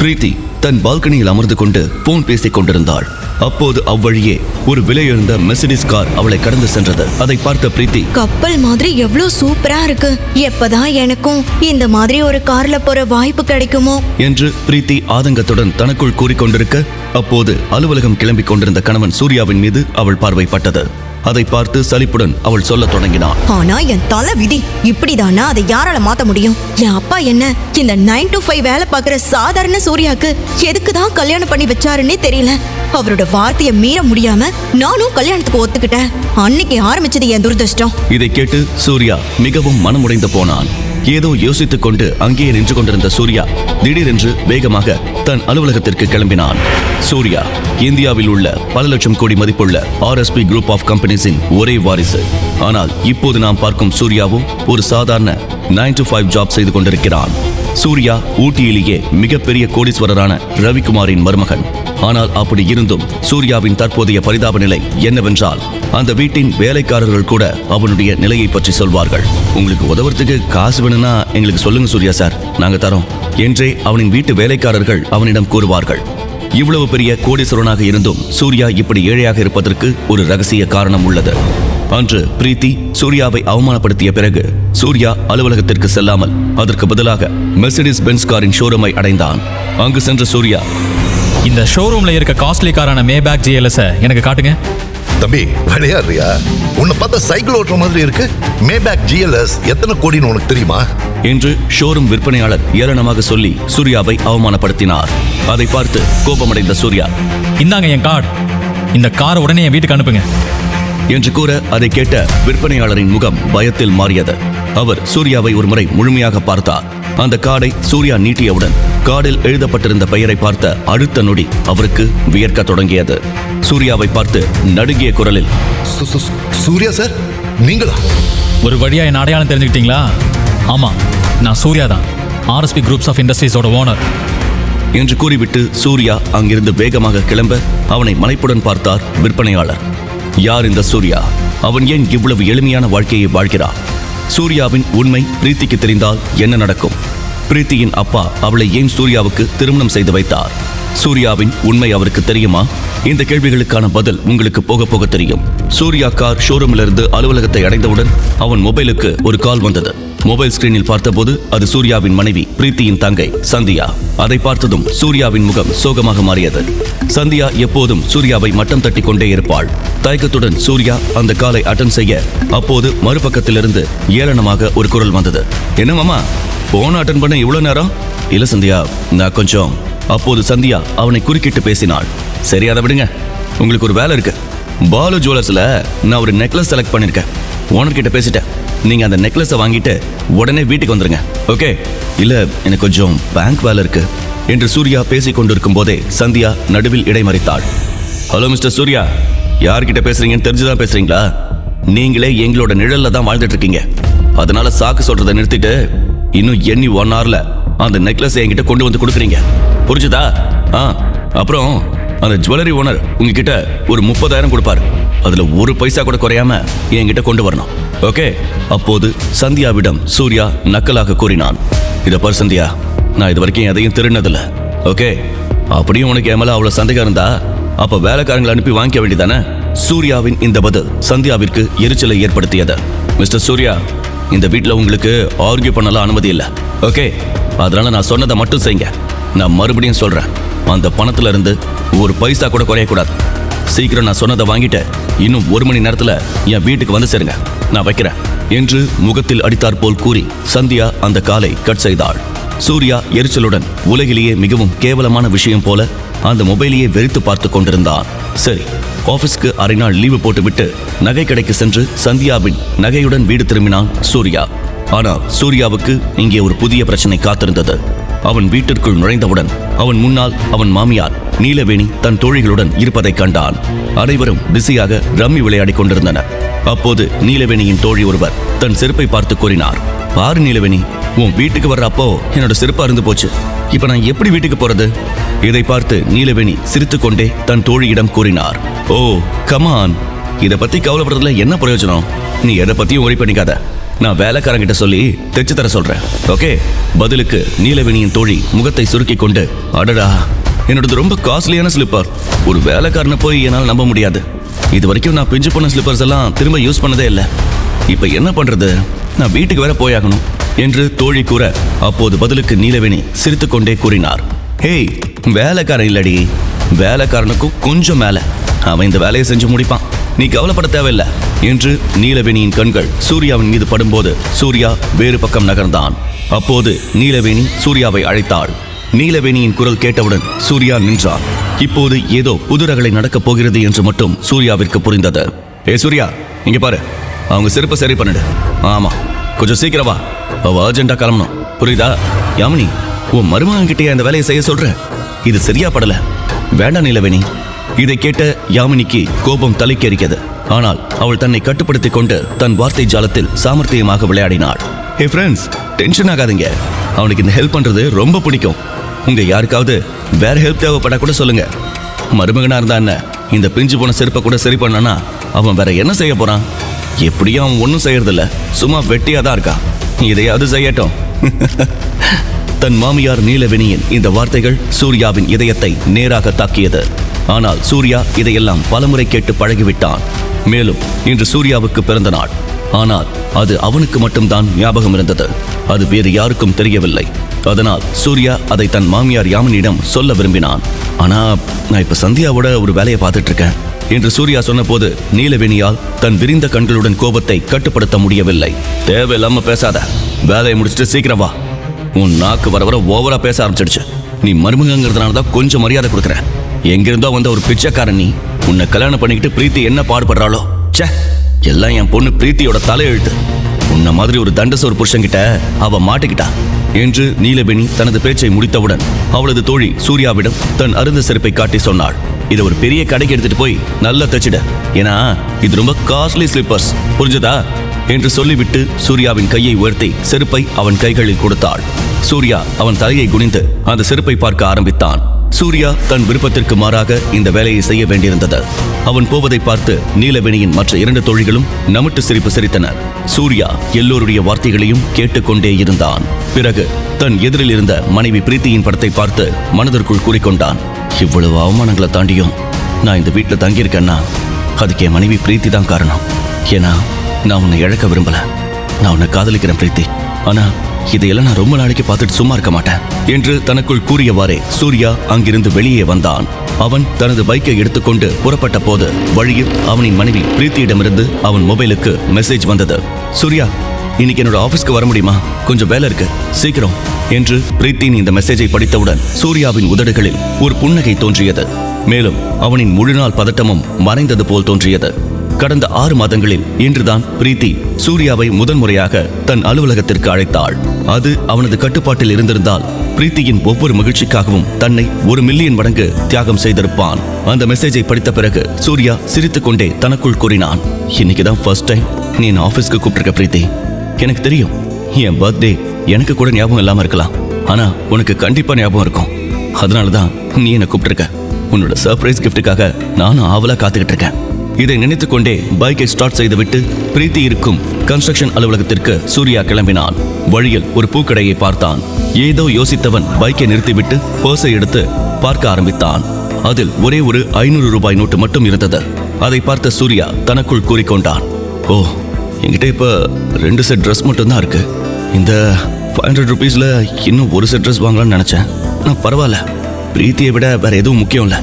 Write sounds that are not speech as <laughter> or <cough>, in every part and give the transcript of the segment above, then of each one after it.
பிரீத்தி தன் பால்கனியில் அமர்ந்து கொண்டு போன் பேசிக் கொண்டிருந்தாள். அப்போது அவ்வழியே ஒரு விலையுயர்ந்த மெர்சிடிஸ் கார் அவளை கடந்து சென்றது. அதை பார்த்த பிரீத்தி கப்பல் மாதிரி எவ்வளோ சூப்பரா இருக்கு. எப்பதான் எனக்கும் இந்த மாதிரி ஒரு கார்ல போற வாய்ப்பு கிடைக்குமோ? என்று பிரீத்தி ஆதங்கத்துடன் தனக்குள் கூறிக்கொண்டிருக்க அப்போது அலுவலகம் கிளம்பிக் கொண்டிருந்த கணவன் சூர்யாவின் மீது அவள் பார்வை பட்டது அதை பார்த்து சலிப்புடன் அவள் சொல்லத் தொடங்கினாள். ஆனா என் தலை விதி. இப்படிதானா? அதை யாரால மாத்த முடியும்? என் அப்பா என்ன இந்த நைன் டு ஃபைவ் வேலை பார்க்குற சாதாரண சூர்யாக்கு எதுக்கு தான் கல்யாணம் பண்ணி வச்சாருன்னே தெரியல. அவரோட வார்த்தையை மீற முடியாம நானும் கல்யாணத்துக்கு ஒத்துக்கிட்டேன். அன்னைக்கு ஆரம்பிச்சது என் துரதிருஷ்டம். இதை கேட்டு சூர்யா மிகவும் மனமுடைந்து போனான். ஏதோ யோசித்துக் கொண்டு அங்கேயே நின்று கொண்டிருந்த சூர்யா திடீரென்று வேகமாக தன் அலுவலகத்திற்கு கிளம்பினான். சூர்யா இந்தியாவில் உள்ள பல லட்சம் கோடி மதிப்புள்ள ஆர்எஸ்பி குரூப் ஆஃப் கம்பெனிஸின் ஒரே வாரிசு. ஆனால் இப்போது நாம் பார்க்கும் சூர்யாவும் ஒரு சாதாரண நைன் டு ஃபைவ் ஜாப் செய்து கொண்டிருக்கிறான். சூர்யா ஊட்டியிலேயே மிகப்பெரிய கோடீஸ்வரரான ரவிக்குமாரின் மருமகன். ஆனால் அப்படி இருந்தும் சூர்யாவின் தற்போதைய பரிதாப நிலை என்னவென்றால் அந்த வீட்டின் வேலைக்காரர்கள் கூட அவனுடைய நிலையை பற்றி சொல்வார்கள். உங்களுக்கு உதவுறதுக்கு காசு வேணும்னா எங்களுக்கு சொல்லுங்க சூர்யா சார் நாங்க தரோம் என்றே அவனின் வீட்டு வேலைக்காரர்கள் அவனிடம் கூறுவார்கள். இவ்வளவு பெரிய கோடீஸ்வரனாக இருந்தும் சூர்யா இப்படி ஏழையாக இருப்பதற்கு ஒரு ரகசிய காரணம் உள்ளது. அன்று பிரீத்தி சூர்யாவை அவமானப்படுத்திய பிறகு சூர்யா அலுவலகத்திற்கு செல்லாமல் அதற்கு பதிலாக மெர்சிடிஸ் பென்ஸ் காரின் ஷோரூமை அடைந்தான். அங்கு சென்ற சூர்யா இந்த ஷோரூம்ல இருக்க காஸ்ட்லி காரான மேபேக் ஜிஎல்எஸ் எனக்கு காட்டுங்க. தம்பி விளையாடுறியா? உன்னை பார்த்தா சைக்கிள் ஓட்டுற மாதிரி இருக்கு. மேபேக் ஜிஎல்எஸ் எத்தனை கோடின்னு உனக்கு தெரியுமா? என்று ஷோரூம் விற்பனையாளர் ஏளனமாக சொல்லி சூர்யாவை அவமானப்படுத்தினார். அதை பார்த்து கோபமடைந்த சூர்யா இந்தாங்க என் கார்டு இந்த காரை உடனே என் வீட்டுக்கு அனுப்புங்க. என்று கூற அதை கேட்ட விற்பனையாளரின் முகம் பயத்தில் மாறியது. அவர் சூர்யாவை ஒருமுறை முழுமையாக பார்த்தார். அந்த கார்டை சூர்யா நீட்டியவுடன் கார்டில் எழுதப்பட்டிருந்த பெயரை பார்த்த அடுத்த நொடி அவருக்கு வியர்க்க தொடங்கியது. சூர்யாவை பார்த்து நடுங்கிய குரலில் சூர்யா சார் நீங்களா? ஒரு வழியா என் அடையாளம் தெரிஞ்சுக்கிட்டீங்களா? ஆமா நான் சூர்யா தான் ஆர்எஸ்பி குரூப்ஸ் ஆஃப் இண்டஸ்ட்ரீஸோட ஓனர் என்று கூறிவிட்டு சூர்யா அங்கிருந்து வேகமாக கிளம்ப அவனை மலைப்புடன் பார்த்தார் விற்பனையாளர். யார் இந்த சூர்யா? அவன் ஏன் இவ்வளவு எளிமையான வாழ்க்கையை வாழ்கிறான் சூர்யாவின் உண்மை பிரீத்திக்கு தெரிந்தால் என்ன நடக்கும்? பிரீத்தியின் அப்பா அவளை ஏன் சூர்யாவுக்கு திருமணம் செய்து வைத்தார்? சூர்யாவின் உண்மை அவருக்கு தெரியுமா? இந்த கேள்விகளுக்கான பதில் உங்களுக்கு போக போக தெரியும். சூர்யா கார் ஷோரூமிலிருந்து அலுவலகத்தை அடைந்தவுடன் அவன் மொபைலுக்கு ஒரு கால் வந்தது. மொபைல் ஸ்கிரீனில் பார்த்தபோது அது சூர்யாவின் மனைவி பிரீத்தியின் தங்கை சந்தியா. அதை பார்த்ததும் சூர்யாவின் முகம் சோகமாக மாறியது. சந்தியா எப்போதும் சூர்யாவை மட்டம் தட்டி கொண்டே இருப்பாள். தயக்கத்துடன் சூர்யா அந்த காலை அட்டன் செய்ய அப்போது மறுபக்கத்திலிருந்து ஏளனமாக ஒரு குரல் வந்தது. என்ன மாமா? போன் அட்டன் பண்ண இவ்வளவு நேரம்? இல்ல சந்தியா நான் கொஞ்சம். அப்போது சந்தியா அவனை குறுக்கிட்டு பேசினாள். சரி அதை விடுங்க. உங்களுக்கு ஒரு வேலை இருக்கு. பாலு ஜுவல்லர்ஸில் நான் ஒரு நெக்லஸ் செலக்ட் பண்ணிருக்கேன். ஓனர் கிட்ட பேசிட்டேன். நீங்க அந்த நெக்லஸை வாங்கிட்டு உடனே வீட்டுக்கு வந்துருங்க. ஓகே இல்ல எனக்கு கொஞ்சம் பேங்க் வேலை இருக்கு. என்று சூர்யா பேசிக் கொண்டிருக்கும் போதே சந்தியா நடுவில் இடைமறித்தாள். Hello mister Surya. யார்கிட்ட பேசுறீங்கன்னு தெரிஞ்சுதான் பேசுறீங்களா? நீங்களே எங்களோட நிழல்ல தான் வாழ்ந்துட்டு இருக்கீங்க. அதனால சாக்கு சொல்றதை நிறுத்திட்டு இன்னும் எண்ணி ஒன் ஹவர்ல அந்த நெக்லஸ் என்கிட்ட கொண்டு வந்து கொடுக்குறீங்க. புரிஞ்சுதா? ஆ அப்புறம் அந்த ஜுவல்லரி ஓனர் உங்ககிட்ட ஒரு முப்பதாயிரம் கொடுப்பாரு. அதுல ஒரு பைசா கூட குறையாம என்கிட்ட கொண்டு வரணும். ஓகே அப்போது சந்தியாவிடம் சூர்யா நக்கலாக கூறினான். இத பாரு சந்தியா நான் இது வரைக்கும் எதையும் திருடினதில்ல. ஓகே அப்படியும் உனக்கு என் மேல அவ்வளவு சந்தேகம் இருந்தா அப்ப வேலைக்காரங்களை அனுப்பி வாங்கிக்க வேண்டியதானே? சூர்யாவின் இந்த பதில் சந்தியாவிற்கு எரிச்சலை ஏற்படுத்தியது. மிஸ்டர் சூர்யா இந்த வீட்டில் உங்களுக்கு ஆர்கியூ பண்ணலாம் அனுமதி இல்லை. ஓகே அதனால நான் சொன்னதை மட்டும் செய்யுங்க. நான் மறுபடியும் சொல்றேன். அந்த பணத்துல இருந்து ஒரு பைசா கூட குறையக்கூடாது. சீக்கிரம் நான் சொன்னதை வாங்கிட்டு இன்னும் ஒரு மணி நேரத்துல என் வீட்டுக்கு வந்து சேருங்க. நான் வைக்கிறேன். என்று முகத்தில் அடித்தாற் போல் கூறி சந்தியா அந்த காலை கட் செய்தாள். சூர்யா எரிச்சலுடன் உலகிலேயே மிகவும் கேவலமான விஷயம் போல அந்த மொபைலையே வெறித்து பார்த்து கொண்டிருந்தான். சரி ஆபீஸ்க்கு அரை நாள் லீவு போட்டுவிட்டு நகை கடைக்கு சென்று சந்தியாவின் நகையுடன் வீடு திரும்பினான் சூர்யா. ஆனால் சூர்யாவுக்கு இங்கே ஒரு புதிய பிரச்சனை காத்திருந்தது. அவன் வீட்டிற்குள் நுழைந்தவுடன் அவன் முன்னால் அவன் மாமியார் நீலவேணி தன் தோழிகளுடன் இருப்பதைக் கண்டான். அனைவரும் பிஸியாக ரம்மி விளையாடிக் கொண்டிருந்தனர். அப்போது நீலவேணியின் தோழி ஒருவர் தன் செருப்பை பார்த்து கூறினார் பாரு நீலவேணி உன் வீட்டுக்கு வர்ற அப்போ என்னோட செருப்பா இருந்து போச்சு. இப்ப நான் எப்படி வீட்டுக்கு போறது? இதை பார்த்து நீலவேணி சிரித்துக்கொண்டே தன் தோழியிடம் கூறினார் ஓ கமான் இதை பத்தி கவலைப்படுறதுல என்ன பிரயோஜனம்? நீ எதை பத்தியும் ஒரி பண்ணிக்காத. நான் வேலைக்காரங்கிட்ட சொல்லி தைச்சு தர சொல்றேன். ஓகே பதிலுக்கு நீலவேணியின் தோழி முகத்தை சுருக்கி கொண்டு அடடா என்னோடது ரொம்ப காஸ்ட்லியான ஸ்லிப்பர் ஒரு வேலைக்காரனை போய் என்னால் நம்ப முடியாது. இது வரைக்கும் நான் பிஞ்சு பண்ண ஸ்லிப்பர்ஸ் எல்லாம் திரும்ப யூஸ் பண்ணதே இல்லை. இப்போ என்ன பண்றது? நான் வீட்டுக்கு வேற போயாகணும். என்று தோழி கூற அப்போது பதிலுக்கு நீலவேணி சிரித்துக்கொண்டே கூறினார். ஹேய் வேலைக்காரன் இல்லடி. வேலைக்காரனுக்கும் கொஞ்சம் மேலே. அவன் இந்த வேலையை செஞ்சு முடிப்பான். நீ கவலைப்பட தேவையில்லை. என்று நீலவேணியின் கண்கள் சூர்யாவின் மீது படும்போது சூர்யா வேறு பக்கம் நகர்ந்தான். அப்போது நீலவேணி சூர்யாவை அழைத்தாள். நீலவேணியின் குரல் கேட்டவுடன் சூர்யா நின்றார் இப்போது ஏதோ புதுரகளை நடக்கப் போகிறது என்று மட்டும் சூர்யாவிற்கு புரிந்தது. ஏ சூர்யா இங்க பாரு. அவங்க செருப்பை சரி பண்ணிடு. ஆமா கொஞ்சம் சீக்கிரவா அவ அர்ஜென்டா கிளம்பணும். புரியுதா? யாமினி உன் மருமகன் கிட்டே அந்த வேலையை செய்ய சொல்ற இது சரியா படல. வேண்டாம் நீலவேணி. இதை கேட்ட யாமினிக்கு கோபம் தலைக்கேறியது. ஆனால் அவள் தன்னை கட்டுப்படுத்திக் கொண்டு தன் வார்த்தை ஜாலத்தில் சாமர்த்தியமாக விளையாடினாள். ஹே ஃப்ரெண்ட்ஸ் டென்ஷன் ஆகாதீங்க. அவனுக்கு இந்த ஹெல்ப் பண்றது ரொம்ப பிடிக்கும். உங்க யாருக்காவது வேற ஹெல்ப் தேவைப்பட கூட சொல்லுங்க. மருமகனா இருந்தா என்ன? இந்த பிஞ்சு போன செருப்பை கூட சரி பண்ணனா? அவன் வேற என்ன செய்ய போறான்? எப்படியும் அவன் ஒன்றும் செய்யறதில்ல. சும்மா வெட்டியா தான் இருக்கான். இதையாவது செய்யட்டும். <laughs> தன் மாமியார் நீலவேணியின் இந்த வார்த்தைகள் சூர்யாவின் இதயத்தை நேராக தாக்கியது. ஆனால் சூர்யா இதையெல்லாம் பலமுறை கேட்டு பழகிவிட்டான். மேலும் இன்று சூர்யாவுக்கு பிறந்த நாள். ஆனால் அது அவனுக்கு மட்டும்தான் ஞாபகம் இருந்தது. அது வேறு யாருக்கும் தெரியவில்லை. அதனால் சூர்யா அதை தன் மாமியார் யாமினியிடம் சொல்ல விரும்பினான். ஆனா நான் இப்ப சந்தியாவோட ஒரு வேலையை பார்த்துட்டு இருக்கேன் என்று சூர்யா சொன்னபோது நீலவேணியால் தன் விரிந்த கண்களுடன் கோபத்தை கட்டுப்படுத்த முடியவில்லை. தேவையில்லாம பேசாத. வேலையை முடிச்சுட்டு சீக்கிரம் வா. உன் நாக்கு வர வர ஓவரா பேச ஆரம்பிச்சிடுச்சு. நீ மருமகங்கிறதுனால தான் கொஞ்சம் மரியாதை கொடுக்குறேன். எங்கிருந்தோ வந்த ஒரு பிச்சைக்காரன் நீ. உன்னை கல்யாணம் பண்ணிக்கிட்டு பிரீத்தி என்ன பாடுபடுறாளோ? ச்சே எல்லாம் என் பொண்ணு பிரீத்தியோட தலையெழுத்து. உன்ன மாதிரி ஒரு தண்டசோர் புருஷன்கிட்ட அவ மாட்டிக்கிட்டா? என்று நீலவேணி தனது பேச்சை முடித்தவுடன் அவளது தோழி சூர்யாவிடம் தன் அருந்த செருப்பை காட்டி சொன்னாள். இதை ஒரு பெரிய கடைக்கு எடுத்துட்டு போய் நல்லா தச்சிட. ஏன்னா இது ரொம்ப காஸ்ட்லி ஸ்லிப்பர்ஸ் புரிஞ்சதா? என்று சொல்லிவிட்டு சூர்யாவின் கையை உயர்த்தி செருப்பை அவன் கைகளில் கொடுத்தாள். சூர்யா அவன் தலையை குனிந்து அந்த செருப்பை பார்க்க ஆரம்பித்தான். சூர்யா தன் விருப்பத்திற்கு மாறாக இந்த வேலையை செய்ய வேண்டியிருந்தது. அவன் போவதை பார்த்து நீலவேணியின் மற்ற இரண்டு தோழிகளும் நமட்டு சிரிப்பு சிரித்தனர். சூர்யா எல்லோருடைய வார்த்தைகளையும் கேட்டுக்கொண்டே இருந்தான். பிறகு தன் எதிரில் இருந்த மனைவி பிரீத்தியின் படத்தை பார்த்து மனதிற்குள் கூறிக்கொண்டான். இவ்வளவு அவமானங்களை தாண்டியும் நான் இந்த வீட்டில் தங்கியிருக்கேன்னா அதுக்கு என் மனைவி பிரீத்தி தான் காரணம். ஏன்னா நான் உன்னை இழக்க விரும்பல. நான் உன்னை காதலிக்கிறேன் பிரீத்தி. ஆனா இதையெல்லாம் நான் ரொம்ப நாளைக்கு பார்த்துட்டு சும்மா இருக்க மாட்டேன். என்று தனக்குள் கூறியவாறே சூர்யா அங்கிருந்து வெளியே வந்தான். அவன் தனது பைக்கை எடுத்துக்கொண்டு புறப்பட்ட போது வழியில் அவனின் மனைவி பிரீத்தியிடமிருந்து அவன் மொபைலுக்கு மெசேஜ் வந்தது. சூர்யா இன்னைக்கு என்னோட ஆபீஸ்க்கு வர முடியுமா? கொஞ்சம் வேலை இருக்கு. சீக்கிரம். என்று பிரீத்தின் இந்த மெசேஜை படித்தவுடன் சூர்யாவின் உதடுகளில் ஒரு புன்னகை தோன்றியது. மேலும் அவனின் முழுநாள் பதட்டமும் மறைந்தது போல் தோன்றியது. கடந்த ஆறு மாதங்களில் இன்றுதான் பிரீத்தி சூர்யாவை முதன்முறையாக தன் அலுவலகத்திற்கு அழைத்தாள். அது அவனது கட்டுப்பாட்டில் இருந்திருந்தால் பிரீத்தியின் ஒவ்வொரு மகிழ்ச்சிக்காகவும் தன்னை ஒரு மில்லியன் மடங்கு தியாகம் செய்திருப்பான். அந்த மெசேஜை படித்த பிறகு சூர்யா சிரித்துக்கொண்டே தனக்குள் கூறினான் இன்னைக்கு தான் ஃபர்ஸ்ட் டைம் நீ என் ஆஃபீஸ்க்கு கூப்பிட்டுருக்க பிரீத்தி. எனக்கு தெரியும் என் பர்த்டே எனக்கு கூட ஞாபகம் இல்லாம இருக்கலாம். ஆனா உனக்கு கண்டிப்பா ஞாபகம் இருக்கும். அதனால தான் நீ என்னை கூப்பிட்டுருக்க. உன்னோட சர்ப்ரைஸ் கிஃப்ட்டுக்காக நானும் ஆவலா காத்துக்கிட்டு இருக்கேன். இதை நினைத்துக்கொண்டே பைக்கை ஸ்டார்ட் செய்துவிட்டு பிரீத்தி இருக்கும் கன்ஸ்ட்ரக்ஷன் அலுவலகத்திற்கு சூர்யா கிளம்பினான். வழியில் ஒரு பூக்கடையை பார்த்தான். ஏதோ யோசித்தவன் பைக்கை நிறுத்திவிட்டு பர்ஸை எடுத்து பார்க்க ஆரம்பித்தான். அதில் ஒரே ஒரு ஐநூறு ரூபாய் நோட்டு மட்டும் இருந்தது. அதை பார்த்த சூர்யா தனக்குள் கூறிக்கொண்டான். ஓ என்கிட்ட இப்போ ரெண்டு செட் ட்ரெஸ் மட்டும்தான் இருக்கு. இந்த ஃபைவ் ஹண்ட்ரட் ருபீஸில் இன்னும் ஒரு செட் ட்ரெஸ் வாங்கலாம்னு நினச்சேன். நான் பரவாயில்ல. பிரீத்தியை விட வேற எதுவும் முக்கியம் இல்லை.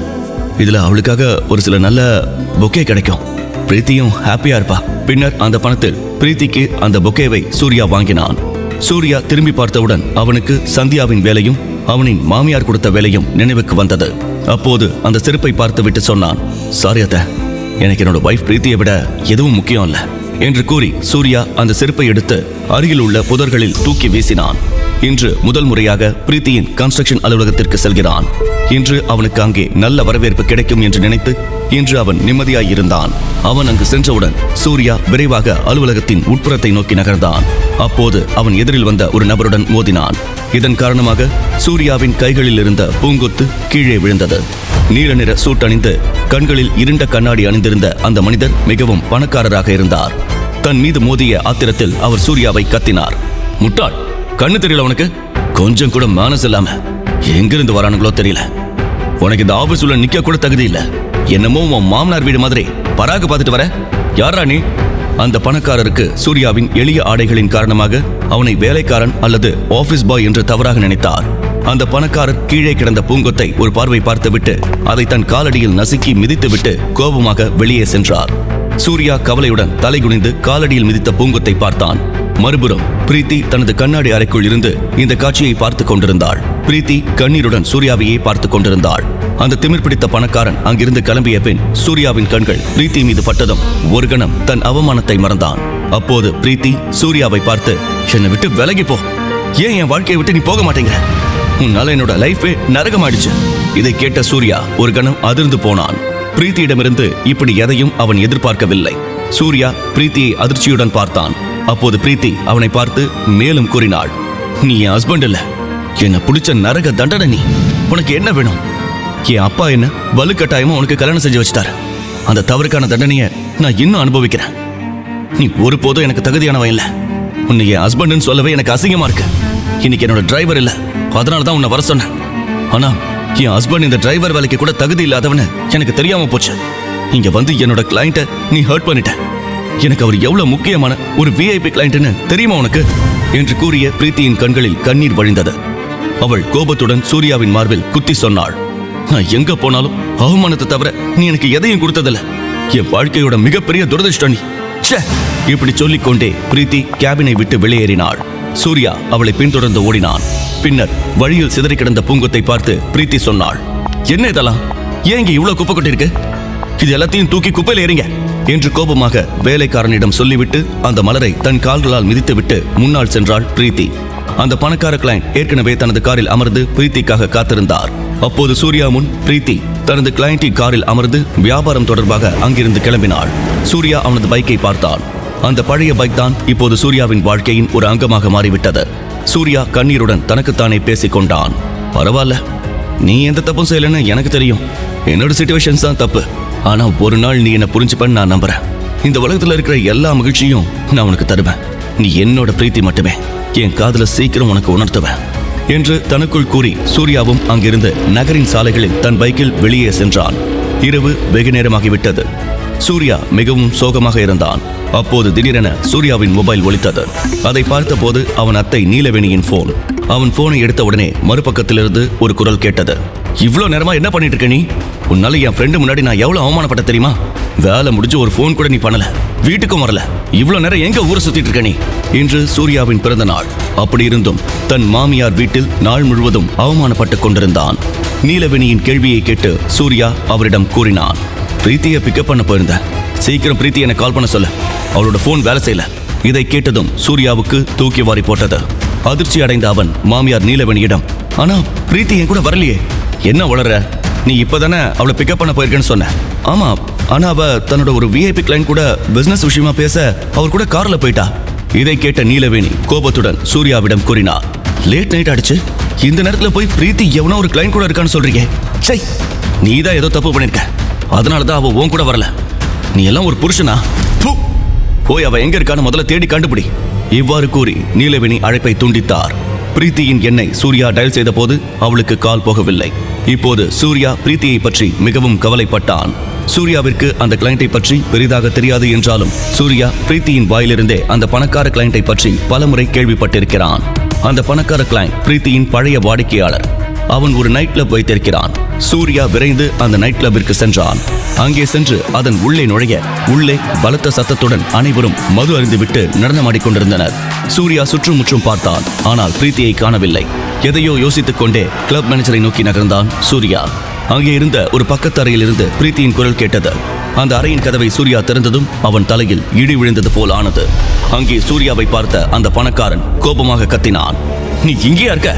இதில் அவளுக்காக ஒரு சில நல்ல பொக்கே கிடைக்கும். பிரீத்தியும் ஹாப்பியா இருப்பா. பின்னர் அந்த பணத்தில் பிரீத்திக்கு அந்த பொக்கேவை சூர்யா வாங்கினான். சூர்யா திரும்பி பார்த்தவுடன் அவனுக்கு சந்தியாவின் வேலையும் அவனின் மாமியார் கொடுத்த வேலையும் நினைவுக்கு வந்தது. அப்போது அந்த செருப்பை பார்த்துவிட்டு சொன்னான் சாரி எனக்கு என்னோட வைஃப் பிரீத்தியை விட எதுவும் முக்கியம் இல்லை. என்று கூறி சூர்யா அந்த செருப்பை எடுத்து அருகில் உள்ள புதர்களில் தூக்கி வீசினான். இன்று முதல் முறையாக பிரீத்தியின் கன்ஸ்ட்ரக்ஷன் அலுவலகத்திற்கு செல்கிறான். இன்று அவனுக்கு அங்கே நல்ல வரவேற்பு கிடைக்கும் என்று நினைத்து இன்று அவன் நிம்மதியாயிருந்தான் அவன் அங்கு சென்றவுடன் சூர்யா விரைவாக அலுவலகத்தின் உட்புறத்தை நோக்கி நகர்ந்தான். அப்போது அவன் எதிரில் வந்த ஒரு நபருடன் மோதினான். இதன் காரணமாக சூர்யாவின் கைகளில் இருந்த பூங்கொத்து கீழே விழுந்தது. நீல நிற சூட் அணிந்து கண்களில் இருண்ட கண்ணாடி அணிந்திருந்த அந்த மனிதர் மிகவும் பணக்காரராக இருந்தார். தன் மீது மோதிய ஆத்திரத்தில் அவர் சூர்யாவை கத்தினார். முட்டாள் கண்ணு தெரியல உனக்கு? கொஞ்சம் கூட மானஸ் இல்லாம எங்கிருந்து வரானுங்களோ தெரியல. உனக்கு இந்த ஆபீஸ் உள்ள நிக்க கூட தகுதி இல்ல. என்னமோ உன் மாமனார் வீடு மாதிரி பராக பார்த்துட்டு வர. யாரா நீ? அந்த பணக்காரருக்கு சூர்யாவின் எளிய ஆடைகளின் காரணமாக அவனை வேலைக்காரன் அல்லது ஆபீஸ் பாய் என்று தவறாக நினைத்தார். அந்த பணக்காரர் கீழே கிடந்த பூங்கொத்தை ஒரு பார்வை பார்த்துவிட்டு அதை தன் காலடியில் நசுக்கி மிதித்துவிட்டு கோபமாக வெளியே சென்றார். சூர்யா கவலையுடன் தலைகுனிந்து காலடியில் மிதித்த பூங்கொத்தை பார்த்தான். மறுபுறம் பிரீத்தி தனது கண்ணாடி அறைக்குள் இருந்து இந்த காட்சியை பார்த்துக் கொண்டிருந்தாள். பிரீத்தி கண்ணீருடன் சூர்யாவையே பார்த்துக் கொண்டிருந்தாள். அந்த திமிர் பிடித்த பணக்காரன் அங்கிருந்து கிளம்பிய பின் சூர்யாவின் கண்கள் பிரீத்தி மீது பட்டதும் ஒரு கணம் தன் அவமானத்தை மறந்தான். அப்போது பிரீத்தி சூர்யாவை பார்த்து என்னை விட்டு விலகி போ. ஏன் என் வாழ்க்கையை விட்டு நீ போக மாட்டேங்கிற? உன்னால என்னோட லைஃபே நரகமாயிடுச்சு. இதை கேட்ட சூர்யா ஒரு கணம் அதிர்ந்து போனான். பிரீத்தியிடமிருந்து இப்படி எதையும் அவன் எதிர்பார்க்கவில்லை. சூர்யா பிரீத்தியை அதிர்ச்சியுடன் பார்த்தான். அப்போது பிரீத்தி அவனை பார்த்து மேலும் கூறினாள் நீ என் ஹஸ்பண்ட் இல்ல. என்ன பிடிச்ச நரக தண்டனை நீ. உனக்கு என்ன வேணும்? என் அப்பா என்ன வலுக்கட்டாயமா உனக்கு கல்யாணம் செஞ்சு வச்சிட்டாரு. அந்த தவறுக்கான தண்டனையை நான் இன்னும் அனுபவிக்கிறேன். நீ ஒருபோதும் எனக்கு தகுதியானவன் இல்ல. உன்னை என் ஹஸ்பண்ட்னு சொல்லவே எனக்கு அசிங்கமா இருக்கு. இன்னைக்கு என்னோட டிரைவர் இல்ல. அதனால தான் உன்னை வர சொன்னேன். ஆனா என் ஹஸ்பண்ட் இந்த டிரைவர் வேலைக்கு கூட தகுதி இல்லாதவனு எனக்கு தெரியாம போச்சு. இங்க வந்து என்னோட கிளைண்ட்டை நீ ஹர்ட் பண்ணிட்ட. எனக்கு அவர் எவ்வளவு முக்கியமான ஒரு விஐபி கிளைண்ட்னு தெரியுமா உனக்கு? என்று கூறிய பிரீத்தியின் கண்களில் கண்ணீர் வழிந்தது. அவள் கோபத்துடன் சூர்யாவின் மார்பில் குத்தி சொன்னாள். நான் எங்க போனாலும் அவமானத்தை தவிர நீ எனக்கு எதையும் கொடுத்ததில்ல. என் வாழ்க்கையோட மிகப்பெரிய துரதிர்ஷ்டம் நீ. ச்சே! இப்படி சொல்லிக்கொண்டே பிரீத்தி கேபினை விட்டு வெளியேறினாள். சூர்யா அவளை பின்தொடர்ந்து ஓடினான். பின்னர் வழியில் சிதறி கிடந்த பூங்கொத்தை பார்த்து பிரீத்தி சொன்னாள் என்ன இதெல்லாம்? ஏன் இங்கே இவ்வளவு குப்பை கொட்டிருக்கு இது எல்லாத்தையும் தூக்கி குப்பையில் எறிங்க என்று கோபமாக வேலைக்காரனிடம் சொல்லிவிட்டு அந்த மலரை தன் கால்களால் மிதித்துவிட்டு முன்னால் சென்றாள் பிரீத்தி. அந்த பணக்கார கிளைண்ட் ஏற்கனவே தனது காரில் அமர்ந்து பிரீத்திக்காக காத்திருந்தார். அப்போது சூர்யா முன் பிரீத்தி தனது கிளைண்டின் காரில் அமர்ந்து வியாபாரம் தொடர்பாக அங்கிருந்து கிளம்பினாள். சூர்யா அவனது பைக்கை பார்த்தான் அந்த பழைய பைக் தான் இப்போது சூர்யாவின் வாழ்க்கையின் ஒரு அங்கமாக மாறிவிட்டது. சூர்யா கண்ணீருடன் தனக்குத்தானே பேசிக் கொண்டான். பரவாயில்ல நீ எந்த தப்பும் செய்யலன்னு எனக்கு தெரியும். என்னோட சுச்சுவேஷன்ஸ் தான் தப்பு. ஆனா ஒரு நாள் நீ என்ன புரிஞ்சுப்பன்னு நான் நம்புறேன். இந்த உலகத்துல இருக்கிற எல்லா மகிழ்ச்சியும் நான் உனக்கு தருவேன். நீ என்னோட பிரீத்தி மட்டுமே. என் காதுல சீக்கிரம் உனக்கு உணர்த்துவேன். என்று தனக்குள் கூறி சூர்யாவும் அங்கிருந்து நகரின் சாலைகளில் தன் பைக்கில் வெளியே சென்றான். இரவு வெகு நேரமாகிவிட்டது சூர்யா மிகவும் சோகமாக இருந்தான். அப்போது திடீரென சூர்யாவின் மொபைல் ஒலித்தது. அதை பார்த்தபோது அவன் அத்தை நீலவேணியின் போன் அவன் போனை எடுத்த உடனே மறுபக்கத்திலிருந்து ஒரு குரல் கேட்டது. இவ்வளோ நேரமா என்ன பண்ணிட்டு இருக்க நீ? உன்னால என் ஃப்ரெண்டு முன்னாடி நான் எவ்வளவு அவமானப்பட்ட தெரியுமா? வேலை முடிஞ்சு ஒரு ஃபோன் கூட நீ பண்ணல. வீட்டுக்கும் வரல. இவ்வளோ நேரம் எங்க ஊரை சுத்திட்டு இருக்க நீ? இன்று சூர்யாவின் பிறந்த நாள். அப்படி இருந்தும் தன் மாமியார் வீட்டில் நாள் முழுவதும் அவமானப்பட்டு கொண்டிருந்தான். நீலவேணியின் கேள்வியை கேட்டு சூர்யா அவரிடம் கூறினான். பிரீத்தியை பிக்கப் பண்ண போயிருந்தேன். சீக்கிரம் பிரீத்தி எனக்கு கால் பண்ண சொல்ல. அவளோட ஃபோன் வேலை செய்யல. இதை கேட்டதும் சூர்யாவுக்கு தூக்கி வாரி போட்டது. அதிர்ச்சி அடைந்த அவன் மாமியார் நீலவேணியிடம் ஆனா பிரீத்தி என் கூட வரலையே. என்ன வளர நீ இப்பதானே அவளை பிக்கப் பண்ண போயிருக்கேன்னு சொன்ன. ஆமா ஆனா அவ தன்னோட ஒரு விஐபி கிளைண்ட் கூட பிசினஸ் விஷயமா பேச அவர் கூட கார்ல போயிட்டா. இதை கேட்ட நீலவேணி கோபத்துடன் சூர்யாவிடம் கூறினார் லேட் நைட் அடிச்சு இந்த நேரத்துல போய் பிரீத்தி எவனோ ஒரு கிளைண்ட் கூட இருக்கான்னு சொல்றீங்க. சை நீ தான் ஏதோ தப்பு பண்ணிருக்க. அதனால தான் அவ உன் கூட வரல. நீ எல்லாம் ஒரு புருஷனா! போய் அவ எங்க இருக்கான்னு முதல்ல தேடி கண்டுபிடி. இவ்வாறு கூறி நீலவேணி அழைப்பை துண்டித்தார். பிரீத்தியின் எண்ணை சூர்யா டயல் செய்த போது அவளுக்கு கால் போகவில்லை. இப்போது சூர்யா பிரீத்தியை பற்றி மிகவும் கவலைப்பட்டான். சூர்யாவிற்கு அந்த கிளையண்டை பற்றி பெரிதாக தெரியாது என்றாலும் சூர்யா பிரீத்தியின் வாயிலிருந்தே அந்த பணக்கார கிளையண்டை பற்றி பலமுறை கேள்விப்பட்டிருக்கிறான். அந்த பணக்கார கிளையண்ட் பிரீத்தியின் பழைய வாடிக்கையாளர். அவன் ஒரு நைட் கிளப் வைத்திருக்கிறான். சூர்யா விரைந்து அந்த நைட் கிளப்பிற்கு சென்றான். அங்கே சென்று அதன் உள்ளே நுழைய உள்ளே பலத்த சத்தத்துடன் அனைவரும் மது அறிந்துவிட்டு நடனமாடிக் கொண்டிருந்தனர். சூர்யா சுற்றுமுற்றும் பார்த்தான். ஆனால் பிரீத்தியை காணவில்லை. எதையோ யோசித்துக் கொண்டே கிளப் மேனேஜரை நோக்கி நகர்ந்தான் சூர்யா. அங்கே இருந்த ஒரு பக்கத்து அறையில் இருந்து பிரீத்தியின் குரல் கேட்டது. அந்த அறையின் கதவை சூர்யா திறந்ததும் அவன் தலையில் இடி விழுந்தது போல் ஆனது. அங்கே சூர்யாவை பார்த்த அந்த பணக்காரன் கோபமாக கத்தினான். நீ இங்கேயா இருக்க?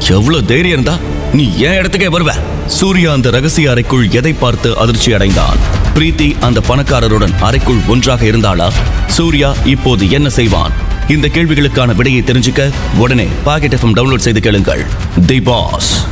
எவ்வளவு தைரியம் இருந்தா நீ என் இடத்துக்கே வருவ? சூர்யா அந்த ரகசிய அறைக்குள் எதை பார்த்து அதிர்ச்சி அடைந்தான்? பிரீத்தி அந்த பணக்காரருடன் அறைக்குள் ஒன்றாக இருந்தாளா? சூர்யா இப்போது என்ன செய்வான்? இந்த கேள்விகளுக்கான விடையை தெரிஞ்சுக்க உடனே பாக்கெட் எஃப்எம் டவுன்லோட் செய்து கேளுங்கள். தி பாஸ்